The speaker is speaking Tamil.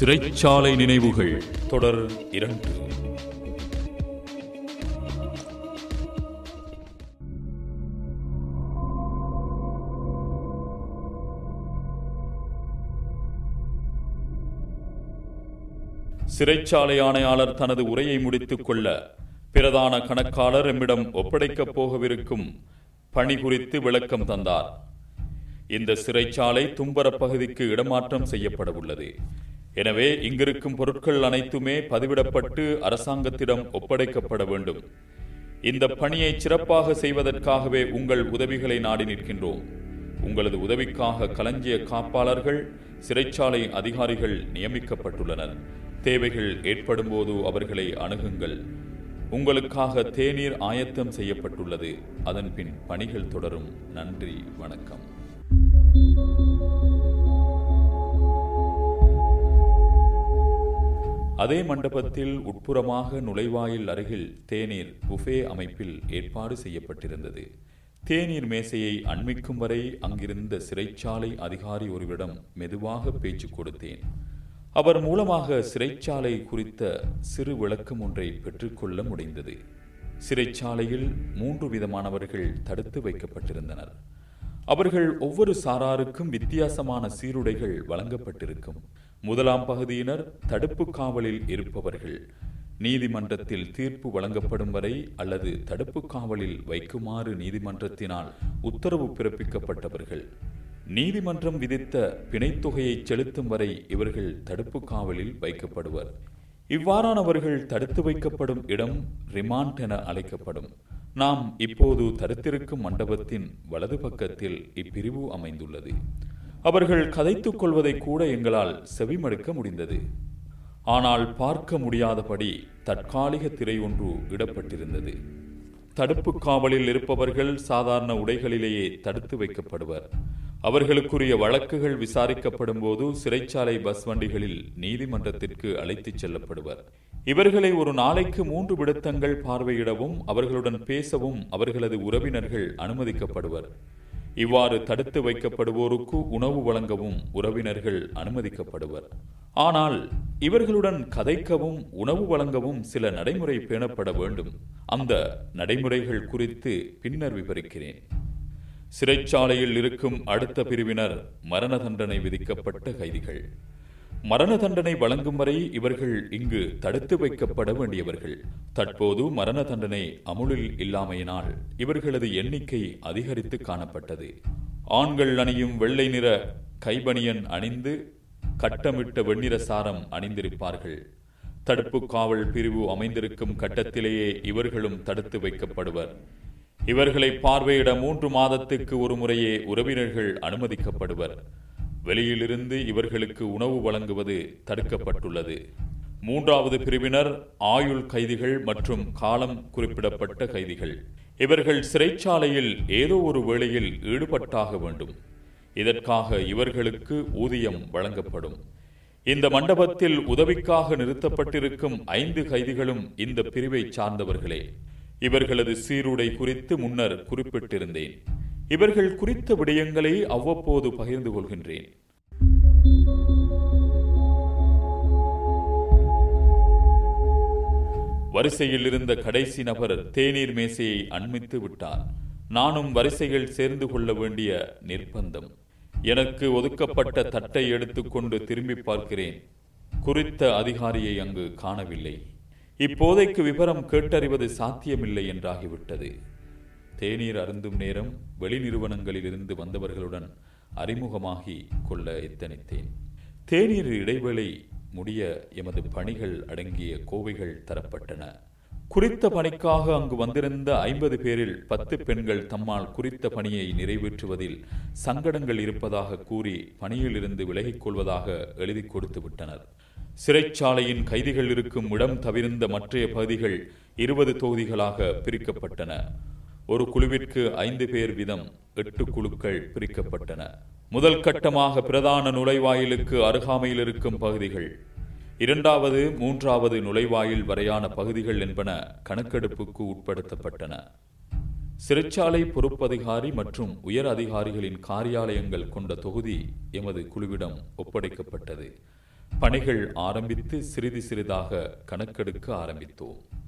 சிறைச்சாலை நினைவுகள். தொடர் இரண்டு. சிறைச்சாலை ஆணையாளர் தனது உரையை முடித்துக் கொள்ள பிரதான கணக்காளர் எம்மிடம் ஒப்படைக்கப் போகவிருக்கும் பணி குறித்து விளக்கம் தந்தார். இந்த சிறைச்சாலை தும்பர பகுதிக்கு இடமாற்றம் செய்யப்பட உள்ளது எனவே இங்கிருக்கும் பொருட்கள் அனைத்துமே பதிவிடப்பட்டு அரசாங்கத்திடம் ஒப்படைக்கப்பட வேண்டும். இந்த பணியை சிறப்பாக செய்வதற்காகவே உங்கள் உதவிகளை நாடி நிற்கின்றோம். உங்களது உதவிக்காக களஞ்சிய காப்பாளர்கள் சிறைச்சாலை அதிகாரிகள் நியமிக்கப்பட்டுள்ளனர். தேவைகள் ஏற்படும்போது அவர்களை அணுகுங்கள். உங்களுக்காக தேநீர் ஆயத்தம் செய்யப்பட்டுள்ளது. அதன்பின் பணிகள் தொடரும். நன்றி வணக்கம். அதே மண்டபத்தில் உட்புறமாக நுழைவாயில் அருகில் தேநீர் புஃபே அமைப்பில் ஏற்பாடு செய்யப்பட்டிருந்தது. தேநீர் மேசையை அண்மிக்கும் வரை அங்கிருந்த சிறைச்சாலை அதிகாரி ஒருவரிடம் மெதுவாக பேச்சு கொடுத்தேன். அவர் மூலமாக சிறைச்சாலை குறித்த சிறு விளக்கம் ஒன்றை பெற்றுக்கொள்ள முடிந்தது. சிறைச்சாலையில் மூன்று விதமானவர்கள் தடுத்து வைக்கப்பட்டிருந்தனர். அவர்கள் ஒவ்வொரு சாராருக்கும் வித்தியாசமான சீருடைகள் வழங்கப்பட்டிருக்கும். முதலாம் பகுதியினர் தடுப்பு காவலில் இருப்பவர்கள். நீதிமன்றத்தில் தீர்ப்பு வழங்கப்படும் வரை அல்லது தடுப்பு காவலில் வைக்குமாறு நீதிமன்றத்தினால் உத்தரவு பிறப்பிக்கப்பட்டவர்கள். நீதிமன்றம் விதித்த பிணைத்தொகையை செலுத்தும் வரை இவர்கள் தடுப்பு காவலில் வைக்கப்படுவர். இவ்வாறானவர்கள் தடுத்து வைக்கப்படும் இடம் ரிமாண்ட் என அழைக்கப்படும். நாம் இப்போது தடுத்திருக்கும் மண்டபத்தின் வலது பக்கத்தில் இப்பிரிவு அமைந்துள்ளது. அவர்கள் கதைத்துக் கொள்வதை கூட எங்களால் செவிமடுக்க முடிந்தது. ஆனால் பார்க்க முடியாதபடி தற்காலிக திரை ஒன்று இடப்பட்டிருந்தது. தடுப்பு காவலில் இருப்பவர்கள் சாதாரண உடைகளிலேயே தடுத்து வைக்கப்படுவர். அவர்களுக்குரிய வழக்குகள் விசாரிக்கப்படும் போது சிறைச்சாலை பஸ் வண்டிகளில் நீதிமன்றத்திற்கு அழைத்துச் செல்லப்படுவர். இவர்களை ஒரு நாளைக்கு மூன்று விடுத்தங்கள் பார்வையிடவும் அவர்களுடன் பேசவும் அவர்களது உறவினர்கள் அனுமதிக்கப்படுவர். இவ்வாறு தடுத்து வைக்கப்படுவோருக்கு உணவு வழங்கவும் உறவினர்கள் அனுமதிக்கப்படுவர். ஆனால் இவர்களுடன் கதைக்கவும் உணவு வழங்கவும் சில நடைமுறை பேணப்பட வேண்டும். அந்த நடைமுறைகள் குறித்து பின்னர் விவரிக்கிறேன். சிறைச்சாலையில் இருக்கும் அடுத்த பிரிவினர் மரண தண்டனை விதிக்கப்பட்ட கைதிகள். மரண தண்டனை வழங்கும் வரை இவர்கள் இங்கு தடுத்து வைக்கப்பட வேண்டியவர்கள். தற்போது மரண தண்டனை அமுலில் இல்லாமையினால் இவர்களது எண்ணிக்கை அதிகரித்து காணப்பட்டது. ஆண்கள் அணியும் வெள்ளை நிற கைபனியன் அணிந்து கட்டமிட்ட வெண்ணிற சாரம் அணிந்திருப்பார்கள். தடுப்பு காவல் பிரிவு அமைந்திருக்கும் கட்டத்திலேயே இவர்களும் தடுத்து வைக்கப்படுவர். இவர்களை பார்வையிட மூன்று மாதத்துக்கு ஒரு முறையே உறவினர்கள் அனுமதிக்கப்படுவர். வெளியிலிருந்து இவர்களுக்கு உணவு வழங்குவது தடுக்கப்பட்டுள்ளது. மூன்றாவது பிரிவினர் ஆயுள் கைதிகள் மற்றும் காலம் குறிப்பிடப்பட்ட கைதிகள். இவர்கள் சிறைச்சாலையில் ஏதோ ஒரு வேளையில் ஈடுபட்டாக வேண்டும். இதற்காக இவர்களுக்கு ஊதியம் வழங்கப்படும். இந்த மண்டபத்தில் உதவிக்காக நிறுத்தப்பட்டிருக்கும் ஐந்து கைதிகளும் இந்த பிரிவை சார்ந்தவர்களே. இவர்களது சீருடை குறித்து முன்னர் குறிப்பிட்டிருந்தேன். இவர்கள் குறித்த விடயங்களை அவ்வப்போது பகிர்ந்து கொள்கின்றேன். வரிசையில் இருந்த கடைசி நபர் தேநீர் மேசையை அண்மித்து விட்டார். நானும் வரிசையில் சேர்ந்து கொள்ள வேண்டிய நிர்பந்தம். எனக்கு ஒதுக்கப்பட்ட தட்டை எடுத்துக்கொண்டு திரும்பி பார்க்கிறேன். குறித்த அதிகாரியை அங்கு காணவில்லை. இப்போதைக்கு விவரம் கேட்டறிவது சாத்தியமில்லை என்றாகிவிட்டது. தேநீர் அருந்தும் நேரம் வெளி நிறுவனங்களில் இருந்து வந்தவர்களுடன் அறிமுகமாகி கொள்ள எத்தனித்தேன். தேநீர் இடைவேளை முடிய எமது பணிகள் அடங்கிய கோவைகள் தரப்பட்டன. குறித்த பணிக்காக அங்கு வந்திருந்த ஐம்பது பேரில் பத்து பெண்கள் தம்மால் குறித்த பணியை நிறைவேற்றுவதில் சங்கடங்கள் இருப்பதாக கூறி பணியிலிருந்து விலகிக் கொள்வதாக எழுதி கொடுத்து விட்டனர். சிறைச்சாலையின் கைதிகள் இருக்கும் இடம் தவிர்ந்த மற்றைய பகுதிகள் இருபது தொகுதிகளாக பிரிக்கப்பட்டன. ஒரு குழுவிற்கு ஐந்து பேர் வீதம் எட்டு குழுக்கள் பிரிக்கப்பட்டன. முதல் கட்டமாக பிரதான நுழைவாயிலுக்கு அருகாமையில் இருக்கும் பகுதிகள் இரண்டாவது மூன்றாவது நுழைவாயில் வரையான பகுதிகள் என்பன கணக்கெடுப்புக்கு உட்படுத்தப்பட்டன. சிறைச்சாலை பொறுப்பதிகாரி மற்றும் உயர் அதிகாரிகளின் காரியாலயங்கள் கொண்ட தொகுதி எமது குழுவிடம் ஒப்படைக்கப்பட்டது. பணிகள் ஆரம்பித்து சிறிது சிறிதாக கணக்கெடுக்க ஆரம்பித்தோம்.